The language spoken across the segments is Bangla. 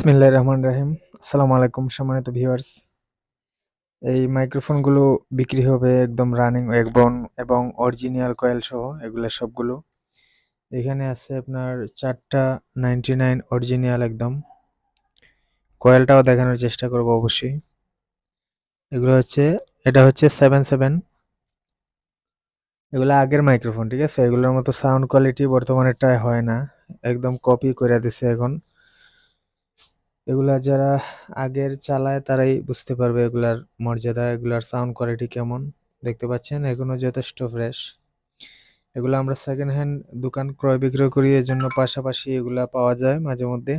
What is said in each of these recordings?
বিসমিল্লাহ রহমান রাহিম। আসসালামু আলাইকুম সম্মানিত ভিউয়ার্স এই মাইক্রোফোনগুলো বিক্রি হবে একদম রানিং একবন এবং অরিজিনাল কয়েল সহ, এগুলো সবগুলো। এখানে আছে আপনার চারটা নাইনটি নাইন অরিজিনাল একদম। কয়েলটাও দেখানোর চেষ্টা করব অবশ্যই। এগুলো হচ্ছে, এটা হচ্ছে সেভেন সেভেন এগুলো আগের মাইক্রোফোন ঠিক আছে? এগুলোর মতো সাউন্ড কোয়ালিটি বর্তমানেরটায় হয় না। একদম কপি করে দিছে এখন। এগুলা যারা আগের চালায় তারাই বুঝতে পারবে এগুলার মর্যাদা, এগুলার সাউন্ড কোয়ালিটি কেমন। দেখতে পাচ্ছেন, এগুলো যথেষ্ট ফ্রেশ এগুলো আমরা সেকেন্ড হ্যান্ড দোকান ক্রয় বিক্রয় করি এর জন্য পাশাপাশি এগুলা পাওয়া যায় মাঝে মধ্যে।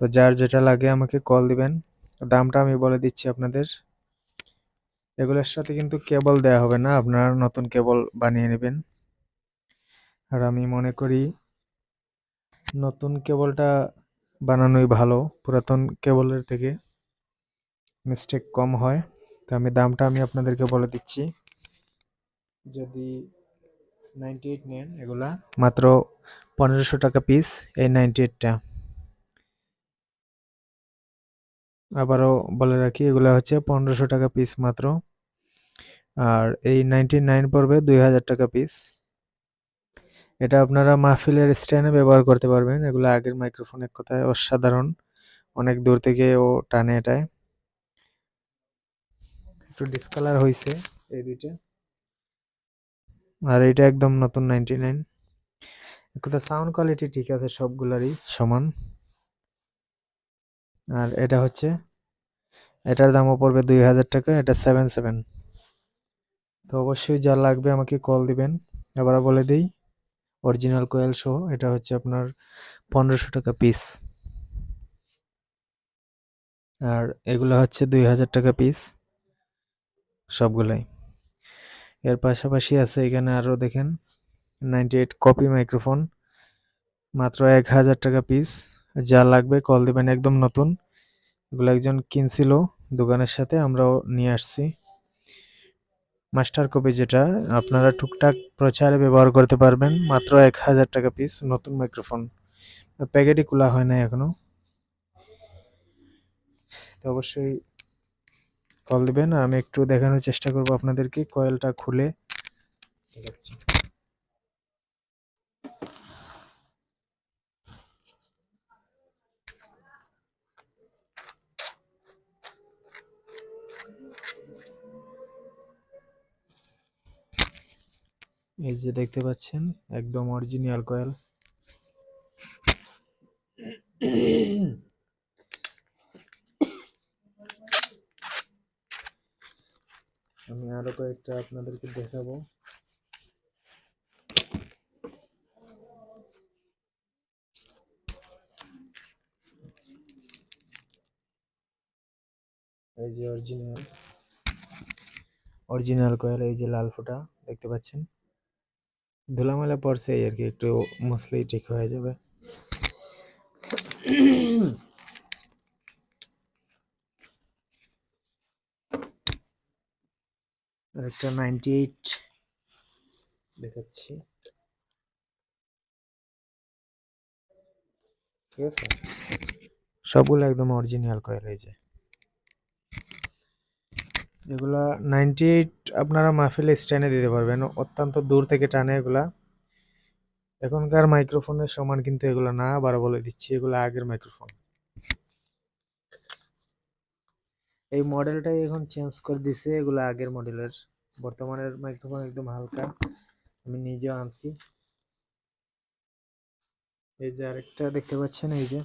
তো যার যেটা লাগে আমাকে কল দিবেন। দামটা আমি বলে দিচ্ছি আপনাদের। এগুলোর সাথে কিন্তু কেবল দেয়া হবে না, আপনারা নতুন কেবল বানিয়ে নেবেন। আর আমি মনে করি, নতুন কেবলটা বানানোই ভালো। পুরাতন কেবলের থেকে মিস্টেক কম হয়। তো আমি দামটা আমি আপনাদেরকে বলে দিচ্ছি। যদি নাইনটি এইট নেন এগুলা, মাত্র পনেরোশো টাকা পিস এই নাইনটি এইটটা আবারও বলে রাখি, এগুলো হচ্ছে পনেরোশো টাকা পিস মাত্র। আর এই নাইনটি নাইন পড়বে দুই হাজার টাকা পিস এটা আপনারা মাহফিলের স্ট্যান্ডে ব্যবহার করতে পারবেন। এগুলো আগের মাইক্রোফোন এক কথায় অসাধারণ। অনেক দূর থেকে ও টানে এটায়। একটু ডিসকালার হয়েছে এই দুইটা। আর এটা একদম নতুন নাইনটি নাইন কথা সাউন্ড কোয়ালিটি ঠিক আছে সবগুলারই সমান। আর এটা হচ্ছে, এটার দামও পড়বে দুই হাজার টাকা, এটা সেভেন সেভেন তো অবশ্যই যা লাগবে আমাকে কল দিবেন। আবার বলে দিই অরিজিনাল কোয়েল সহ এটা হচ্ছে আপনার পনেরোশো টাকা পিস আর এগুলো হচ্ছে দুই হাজার টাকা পিস সবগুলাই। এর পাশাপাশি আছে এখানে আরও দেখেন নাইনটি এইট কপি মাইক্রোফোন মাত্র এক হাজার টাকা পিস যা লাগবে কল দিবেন একদম নতুন। এগুলো একজন কিনছিল দোকানের সাথে, আমরাও নিয়ে আসছি। মাস্টার কপি যেটা, আপনারা টুকটাক প্রচারে ব্যবহার করতে পারবেন। মাত্র এক হাজার টাকা পিস নতুন মাইক্রোফোন প্যাকেটই খোলা হয় না এখনও তো অবশ্যই কল দেবেন, আমি একটু দেখানোর চেষ্টা করব আপনাদেরকে। কয়েলটা খুলে, দেখাচ্ছি। এই যে দেখতে পাচ্ছেন, একদম অরিজিনাল কয়েল আমি আরও কয়েকটা আপনাদেরকে দেখাবো। এই যে অরিজিনাল অরিজিনাল কয়েল এই যে লাল ফোঁটা, দেখতে পাচ্ছেন? ধুলামেলা পড়ছে আর কি, একটু মুসলেই ঠিক হয়ে যাবে। একটা নাইনটি এইট দেখাচ্ছি। সবগুলো একদম অরিজিনাল কয়েল যে এগুলা নাইনটি এইট আপনারা মাহফিলে স্ট্যান্ডে দিতে পারবেন, অত্যন্ত দূর থেকে টানে এগুলা। এখনকার মাইক্রোফোনের সমান কিন্তু এগুলো না আবার বলে দিচ্ছি, এগুলো আগের মাইক্রোফোন। এই মডেলটাই এখন চেঞ্জ করে দিছে, এগুলো আগের মডেলের। বর্তমানের মাইক্রোফোন একদম হালকা, আমি নিজেও আনছি। এই যে আরেকটা দেখতে পাচ্ছেন, এই যে।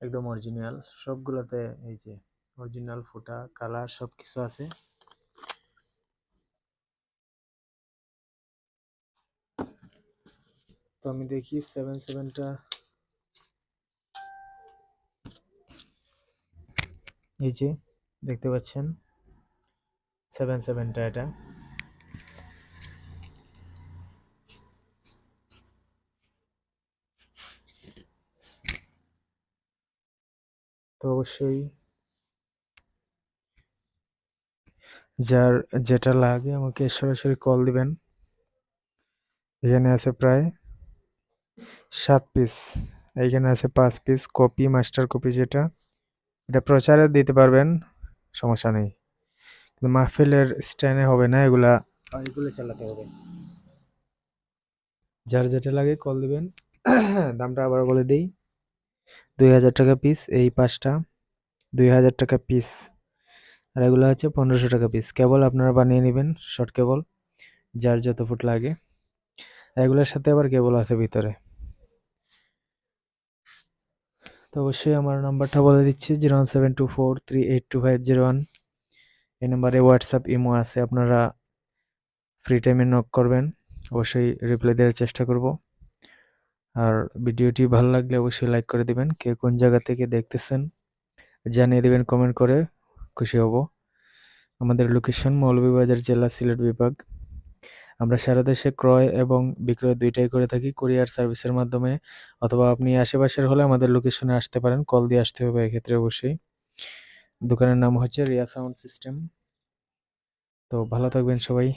একদম অরিজিনাল সবগুলোতে এই যে অরিজিনাল ফুটা কালার সব কিছু আছে। তো আমি দেখি সেভেন সেভেনটা এই যে, দেখতে পাচ্ছেন? সেভেন সেভেনটা এটা। তো অবশ্যই যার যেটা লাগে আমাকে সরাসরি কল দিবেন। এখানে আছে প্রায় সাত পিস এইখানে আছে পাঁচ পিস কপি মাস্টার কপি যেটা। এটা প্রচারে দিতে পারবেন সমস্যা নেই। কিন্তু মাহফিলের স্ট্যান্ডে হবে না এগুলা এগুলো চালাতে হবে। যার যেটা লাগে কল দিবেন। দামটা আবার বলে দিই। দুই হাজার টাকা পিস এই পাঁচটা। দুই হাজার টাকা পিস আর এগুলো হচ্ছে পনেরোশো টাকা পিস কেবল আপনারা বানিয়ে নেবেন শর্ট কেবল, যার যত ফুট লাগে। এগুলোর সাথে আবার কেবল আছে ভিতরে। তো অবশ্যই আমার নাম্বারটা বলে দিচ্ছি, zero one seven two four three eight two five zero one. এই নাম্বারে হোয়াটসঅ্যাপ ইমো আছে, আপনারা ফ্রি টাইমে নক করবেন। অবশ্যই রিপ্লাই দেওয়ার চেষ্টা করব। আর ভিডিওটি ভালো লাগলে অবশ্যই লাইক করে দিবেন। কে কোন জায়গা থেকে দেখতেছেন, জানিয়ে দেবেন কমেন্ট করে। খুশি হব। আমাদের লোকেশন মৌলভীবাজার জেলা সিলেট বিভাগ। আমরা সারা দেশে ক্রয় এবং বিক্রয় দুইটাই করে থাকি কুরিয়ার সার্ভিসের মাধ্যমে। অথবা আপনি আশেপাশের হলে আমাদের লোকেশনে আসতে পারেন কল দিয়ে আসতে হবে এক্ষেত্রে অবশ্যই। দোকানের নাম হচ্ছে রিয়া সাউন্ড সিস্টেম। তো ভালো থাকবেন সবাই।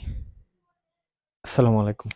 আসসালামু আলাইকুম।